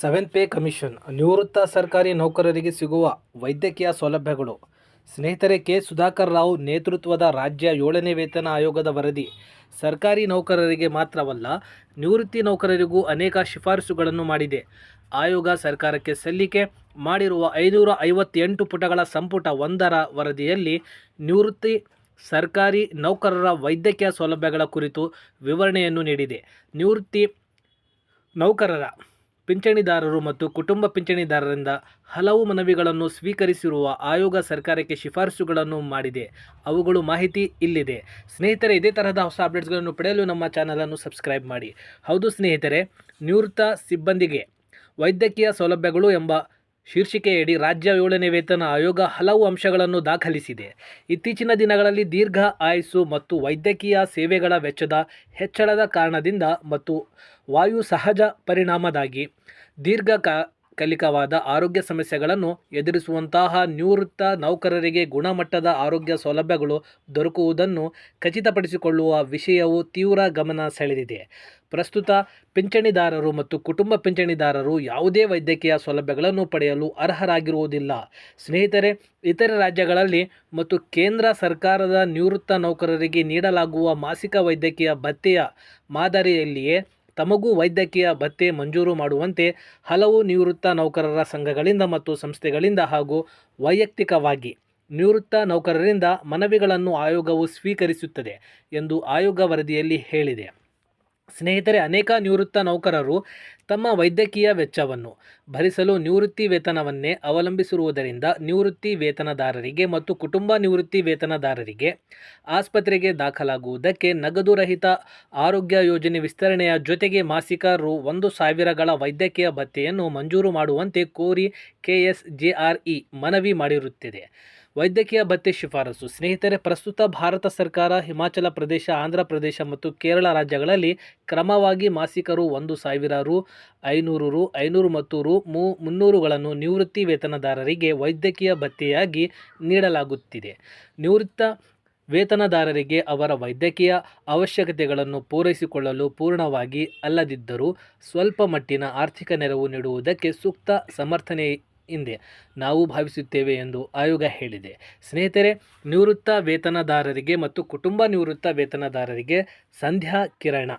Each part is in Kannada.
ಸೆವೆನ್ ಪೇ ಕಮಿಷನ್, ನಿವೃತ್ತ ಸರ್ಕಾರಿ ನೌಕರರಿಗೆ ಸಿಗುವ ವೈದ್ಯಕೀಯ ಸೌಲಭ್ಯಗಳು. ಸ್ನೇಹಿತರೆ, ಕೆ. ಸುಧಾಕರ್ ರಾವ್ ನೇತೃತ್ವದ ರಾಜ್ಯ ಏಳನೇ ವೇತನ ಆಯೋಗದ ವರದಿ. ಸರ್ಕಾರಿ ನೌಕರರಿಗೆ ಮಾತ್ರವಲ್ಲ, ನಿವೃತ್ತಿ ನೌಕರರಿಗೂ ಅನೇಕ ಶಿಫಾರಸುಗಳನ್ನು ಮಾಡಿದೆ. ಆಯೋಗ ಸರ್ಕಾರಕ್ಕೆ ಸಲ್ಲಿಕೆ ಮಾಡಿರುವ ಐನೂರ ಐವತ್ತೆಂಟು ಪುಟಗಳ ಸಂಪುಟ ಒಂದರ ವರದಿಯಲ್ಲಿ ನಿವೃತ್ತಿ ಸರ್ಕಾರಿ ನೌಕರರ ವೈದ್ಯಕೀಯ ಸೌಲಭ್ಯಗಳ ಕುರಿತು ವಿವರಣೆಯನ್ನು ನೀಡಿದೆ. ನಿವೃತ್ತಿ ನೌಕರರ ಪಿಂಚಣಿದಾರರು ಮತ್ತು ಕುಟುಂಬ ಪಿಂಚಣಿದಾರರಿಂದ ಹಲವು ಮನವಿಗಳನ್ನು ಸ್ವೀಕರಿಸಿರುವ ಆಯೋಗ ಸರ್ಕಾರಕ್ಕೆ ಶಿಫಾರಸುಗಳನ್ನು ಮಾಡಿದೆ. ಅವುಗಳು ಮಾಹಿತಿ ಇಲ್ಲಿದೆ. ಸ್ನೇಹಿತರೆ, ಇದೇ ತರಹದ ಹೊಸ ಅಪ್ಡೇಟ್ಸ್ಗಳನ್ನು ಪಡೆಯಲು ನಮ್ಮ ಚಾನಲನ್ನು ಸಬ್ಸ್ಕ್ರೈಬ್ ಮಾಡಿ. ಹೌದು ಸ್ನೇಹಿತರೆ, ನಿವೃತ್ತ ಸಿಬ್ಬಂದಿಗೆ ವೈದ್ಯಕೀಯ ಸೌಲಭ್ಯಗಳು ಎಂಬ ಶೀರ್ಷಿಕೆಯಡಿ ರಾಜ್ಯ ಏಳನೇ ವೇತನ ಆಯೋಗ ಹಲವು ಅಂಶಗಳನ್ನು ದಾಖಲಿಸಿದೆ. ಇತ್ತೀಚಿನ ದಿನಗಳಲ್ಲಿ ದೀರ್ಘ ಆಯಸ್ಸು ಮತ್ತು ವೈದ್ಯಕೀಯ ಸೇವೆಗಳ ವೆಚ್ಚದ ಹೆಚ್ಚಳದ ಕಾರಣದಿಂದ ಮತ್ತು ವಾಯು ಸಹಜ ಪರಿಣಾಮದಾಗಿ ದೀರ್ಘಕಾಲಿಕವಾದ ಆರೋಗ್ಯ ಸಮಸ್ಯೆಗಳನ್ನು ಎದುರಿಸುವಂತಹ ನಿವೃತ್ತ ನೌಕರರಿಗೆ ಗುಣಮಟ್ಟದ ಆರೋಗ್ಯ ಸೌಲಭ್ಯಗಳು ದೊರಕುವುದನ್ನು ಖಚಿತಪಡಿಸಿಕೊಳ್ಳುವ ವಿಷಯವು ತೀವ್ರ ಗಮನ ಸೆಳೆದಿದೆ. ಪ್ರಸ್ತುತ ಪಿಂಚಣಿದಾರರು ಮತ್ತು ಕುಟುಂಬ ಪಿಂಚಣಿದಾರರು ಯಾವುದೇ ವೈದ್ಯಕೀಯ ಸೌಲಭ್ಯಗಳನ್ನು ಪಡೆಯಲು ಅರ್ಹರಾಗಿರುವುದಿಲ್ಲ. ಸ್ನೇಹಿತರೆ, ಇತರೆ ರಾಜ್ಯಗಳಲ್ಲಿ ಮತ್ತು ಕೇಂದ್ರ ಸರ್ಕಾರದ ನಿವೃತ್ತ ನೌಕರರಿಗೆ ನೀಡಲಾಗುವ ಮಾಸಿಕ ವೈದ್ಯಕೀಯ ಭತ್ಯೆಯ ಮಾದರಿಯಲ್ಲಿಯೇ ತಮಗೂ ವೈದ್ಯಕೀಯ ಭತ್ತೆ ಮಂಜೂರು ಮಾಡುವಂತೆ ಹಲವು ನಿವೃತ್ತ ನೌಕರರ ಸಂಘಗಳಿಂದ ಮತ್ತು ಸಂಸ್ಥೆಗಳಿಂದ ಹಾಗೂ ವೈಯಕ್ತಿಕವಾಗಿ ನಿವೃತ್ತ ನೌಕರರಿಂದ ಮನವಿಗಳನ್ನು ಆಯೋಗವು ಸ್ವೀಕರಿಸುತ್ತದೆ ಎಂದು ಆಯೋಗ ವರದಿಯಲ್ಲಿ ಹೇಳಿದೆ. ಸ್ನೇಹಿತರೆ, ಅನೇಕ ನಿವೃತ್ತ ನೌಕರರು ತಮ್ಮ ವೈದ್ಯಕೀಯ ವೆಚ್ಚವನ್ನು ಭರಿಸಲು ನಿವೃತ್ತಿ ವೇತನವನ್ನೇ ಅವಲಂಬಿಸಿರುವುದರಿಂದ ನಿವೃತ್ತಿ ವೇತನದಾರರಿಗೆ ಮತ್ತು ಕುಟುಂಬ ನಿವೃತ್ತಿ ವೇತನದಾರರಿಗೆ ಆಸ್ಪತ್ರೆಗೆ ದಾಖಲಾಗುವುದಕ್ಕೆ ನಗದು ರಹಿತ ಆರೋಗ್ಯ ಯೋಜನೆ ವಿಸ್ತರಣೆಯ ಜೊತೆಗೆ ಮಾಸಿಕ ರು ಒಂದು ಸಾವಿರಗಳ ವೈದ್ಯಕೀಯ ಭತ್ಯೆಯನ್ನು ಮಂಜೂರು ಮಾಡುವಂತೆ ಕೋರಿ ಕೆಎಸ್ಜೆಆರ್ಇ ಮನವಿ ಮಾಡಿರುತ್ತಿದೆ. ವೈದ್ಯಕೀಯ ಭತ್ಯೆ ಶಿಫಾರಸು. ಸ್ನೇಹಿತರೆ, ಪ್ರಸ್ತುತ ಭಾರತ ಸರ್ಕಾರ ಹಿಮಾಚಲ ಪ್ರದೇಶ, ಆಂಧ್ರ ಪ್ರದೇಶ ಮತ್ತು ಕೇರಳ ರಾಜ್ಯಗಳಲ್ಲಿ ಕ್ರಮವಾಗಿ ಮಾಸಿಕರು ಒಂದು ಸಾವಿರ ರು, ಐನೂರು ರು, ಐನೂರು ಮತ್ತು ರು, ಮೂ ಮುನ್ನೂರುಗಳನ್ನು ನಿವೃತ್ತಿ ವೇತನದಾರರಿಗೆ ವೈದ್ಯಕೀಯ ಭತ್ಯೆಯಾಗಿ ನೀಡಲಾಗುತ್ತಿದೆ. ನಿವೃತ್ತ ವೇತನದಾರರಿಗೆ ಅವರ ವೈದ್ಯಕೀಯ ಅವಶ್ಯಕತೆಗಳನ್ನು ಪೂರೈಸಿಕೊಳ್ಳಲು ಪೂರ್ಣವಾಗಿ ಅಲ್ಲದಿದ್ದರೂ, ಸ್ವಲ್ಪ ಮಟ್ಟಿನ ಆರ್ಥಿಕ ನೆರವು ನೀಡುವುದಕ್ಕೆ ಸೂಕ್ತ ಸಮರ್ಥನೆ ಹಿಂದೆ ನಾವು ಭಾವಿಸುತ್ತೇವೆ ಎಂದು ಆಯೋಗ ಹೇಳಿದೆ. ಸ್ನೇಹಿತರೆ, ನಿವೃತ್ತ ವೇತನದಾರರಿಗೆ ಮತ್ತು ಕುಟುಂಬ ನಿವೃತ್ತ ವೇತನದಾರರಿಗೆ ಸಂಧ್ಯಾ ಕಿರಣ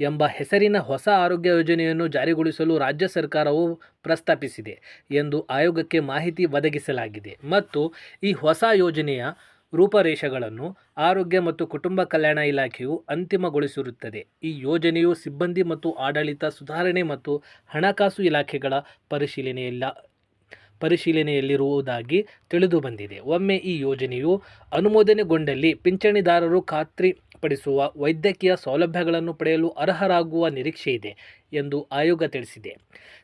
ಎಂಬ ಹೆಸರಿನ ಹೊಸ ಆರೋಗ್ಯ ಯೋಜನೆಯನ್ನು ಜಾರಿಗೊಳಿಸಲು ರಾಜ್ಯ ಸರ್ಕಾರವು ಪ್ರಸ್ತಾಪಿಸಿದೆ ಎಂದು ಆಯೋಗಕ್ಕೆ ಮಾಹಿತಿ ಒದಗಿಸಲಾಗಿದೆ. ಮತ್ತು ಈ ಹೊಸ ಯೋಜನೆಯ ರೂಪರೇಷೆಗಳನ್ನು ಆರೋಗ್ಯ ಮತ್ತು ಕುಟುಂಬ ಕಲ್ಯಾಣ ಇಲಾಖೆಯು ಅಂತಿಮಗೊಳಿಸಿರುತ್ತದೆ. ಈ ಯೋಜನೆಯು ಸಿಬ್ಬಂದಿ ಮತ್ತು ಆಡಳಿತ ಸುಧಾರಣೆ ಮತ್ತು ಹಣಕಾಸು ಇಲಾಖೆಗಳ ಪರಿಶೀಲನೆಯಿಲ್ಲ ಪರಿಶೀಲನೆಯಲ್ಲಿರುವುದಾಗಿ ತಿಳಿದುಬಂದಿದೆ ಒಮ್ಮೆ ಈ ಯೋಜನೆಯು ಅನುಮೋದನೆಗೊಂಡಲ್ಲಿ ಪಿಂಚಣಿದಾರರು ಖಾತ್ರಿಪಡಿಸುವ ವೈದ್ಯಕೀಯ ಸೌಲಭ್ಯಗಳನ್ನು ಪಡೆಯಲು ಅರ್ಹರಾಗುವ ನಿರೀಕ್ಷೆಯಿದೆ ಎಂದು ಆಯೋಗ ತಿಳಿಸಿದೆ.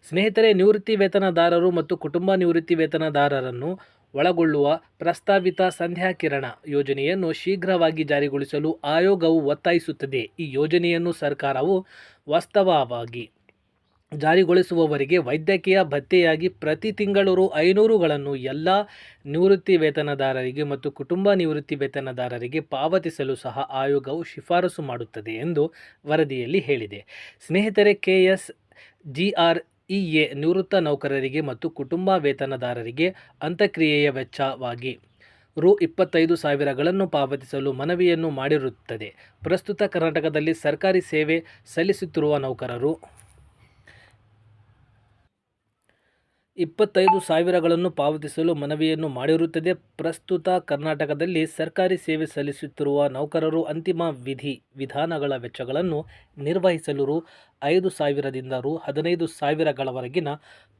ಸ್ನೇಹಿತರೆ, ನಿವೃತ್ತಿ ವೇತನದಾರರು ಮತ್ತು ಕುಟುಂಬ ನಿವೃತ್ತಿ ವೇತನದಾರರನ್ನು ಒಳಗೊಳ್ಳುವ ಪ್ರಸ್ತಾವಿತ ಸಂಧ್ಯಾ ಕಿರಣ ಯೋಜನೆಯನ್ನು ಶೀಘ್ರವಾಗಿ ಜಾರಿಗೊಳಿಸಲು ಆಯೋಗವು ಒತ್ತಾಯಿಸುತ್ತದೆ. ಈ ಯೋಜನೆಯನ್ನು ಸರ್ಕಾರವು ವಾಸ್ತವವಾಗಿ ಜಾರಿಗೊಳಿಸುವವರೆಗೆ ವೈದ್ಯಕೀಯ ಭತ್ಯೆಯಾಗಿ ಪ್ರತಿ ತಿಂಗಳು ರು ಐನೂರುಗಳನ್ನು ಎಲ್ಲ ನಿವೃತ್ತಿ ವೇತನದಾರರಿಗೆ ಮತ್ತು ಕುಟುಂಬ ನಿವೃತ್ತಿ ವೇತನದಾರರಿಗೆ ಪಾವತಿಸಲು ಸಹ ಆಯೋಗವು ಶಿಫಾರಸು ಮಾಡುತ್ತದೆ ಎಂದು ವರದಿಯಲ್ಲಿ ಹೇಳಿದೆ. ಸ್ನೇಹಿತರೆ K S G E A ನಿವೃತ್ತ ನೌಕರರಿಗೆ ಮತ್ತು ಕುಟುಂಬ ವೇತನದಾರರಿಗೆ ಅಂತ್ಯಕ್ರಿಯೆಯ ವೆಚ್ಚವಾಗಿ ರು ಇಪ್ಪತ್ತೈದು ಸಾವಿರಗಳನ್ನು ಪಾವತಿಸಲು ಮನವಿಯನ್ನು ಮಾಡಿರುತ್ತದೆ. ಪ್ರಸ್ತುತ ಕರ್ನಾಟಕದಲ್ಲಿ ಸರ್ಕಾರಿ ಸೇವೆ ಸಲ್ಲಿಸುತ್ತಿರುವ ನೌಕರರು ಇಪ್ಪತ್ತೈದು ಸಾವಿರಗಳನ್ನು ಪಾವತಿಸಲು ಮನವಿಯನ್ನು ಮಾಡಿರುತ್ತದೆ. ಪ್ರಸ್ತುತ ಕರ್ನಾಟಕದಲ್ಲಿ ಸರ್ಕಾರಿ ಸೇವೆ ಸಲ್ಲಿಸುತ್ತಿರುವ ನೌಕರರು ಅಂತಿಮ ವಿಧಿ ವಿಧಾನಗಳ ವೆಚ್ಚಗಳನ್ನು ನಿರ್ವಹಿಸಲು ರು ಐದು ಸಾವಿರದಿಂದ ರು ಹದಿನೈದು ಸಾವಿರಗಳವರೆಗಿನ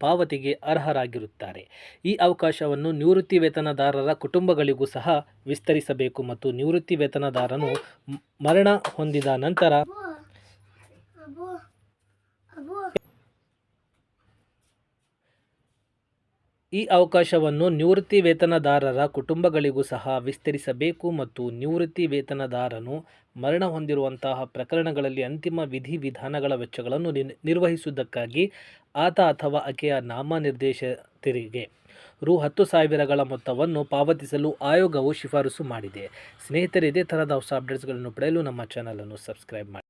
ಪಾವತಿಗೆ ಅರ್ಹರಾಗಿರುತ್ತಾರೆ. ಈ ಅವಕಾಶವನ್ನು ನಿವೃತ್ತಿ ವೇತನದಾರರ ಕುಟುಂಬಗಳಿಗೂ ಸಹ ವಿಸ್ತರಿಸಬೇಕು ಮತ್ತು ನಿವೃತ್ತಿ ವೇತನದಾರನು ಮರಣ ಹೊಂದಿದ ನಂತರ ಈ ಅವಕಾಶವನ್ನು ನಿವೃತ್ತಿ ವೇತನದಾರರ ಕುಟುಂಬಗಳಿಗೂ ಸಹ ವಿಸ್ತರಿಸಬೇಕು ಮತ್ತು ನಿವೃತ್ತಿ ವೇತನದಾರನು ಮರಣ ಹೊಂದಿರುವಂತಹ ಪ್ರಕರಣಗಳಲ್ಲಿ ಅಂತಿಮ ವಿಧಿವಿಧಾನಗಳ ವೆಚ್ಚಗಳನ್ನು ನಿರ್ವಹಿಸುವುದಕ್ಕಾಗಿ ಆತ ಅಥವಾ ಆಕೆಯ ನಾಮನಿರ್ದೇಶಿತರಿಗೆ ರು ಹತ್ತು ಸಾವಿರಗಳ ಮೊತ್ತವನ್ನು ಪಾವತಿಸಲು ಆಯೋಗವು ಶಿಫಾರಸು ಮಾಡಿದೆ. ಸ್ನೇಹಿತರೆ, ಇದೇ ಥರದ ಹೊಸ ಅಪ್ಡೇಟ್ಸ್ಗಳನ್ನು ಪಡೆಯಲು ನಮ್ಮ ಚಾನಲನ್ನು ಸಬ್ಸ್ಕ್ರೈಬ್ ಮಾಡಿ.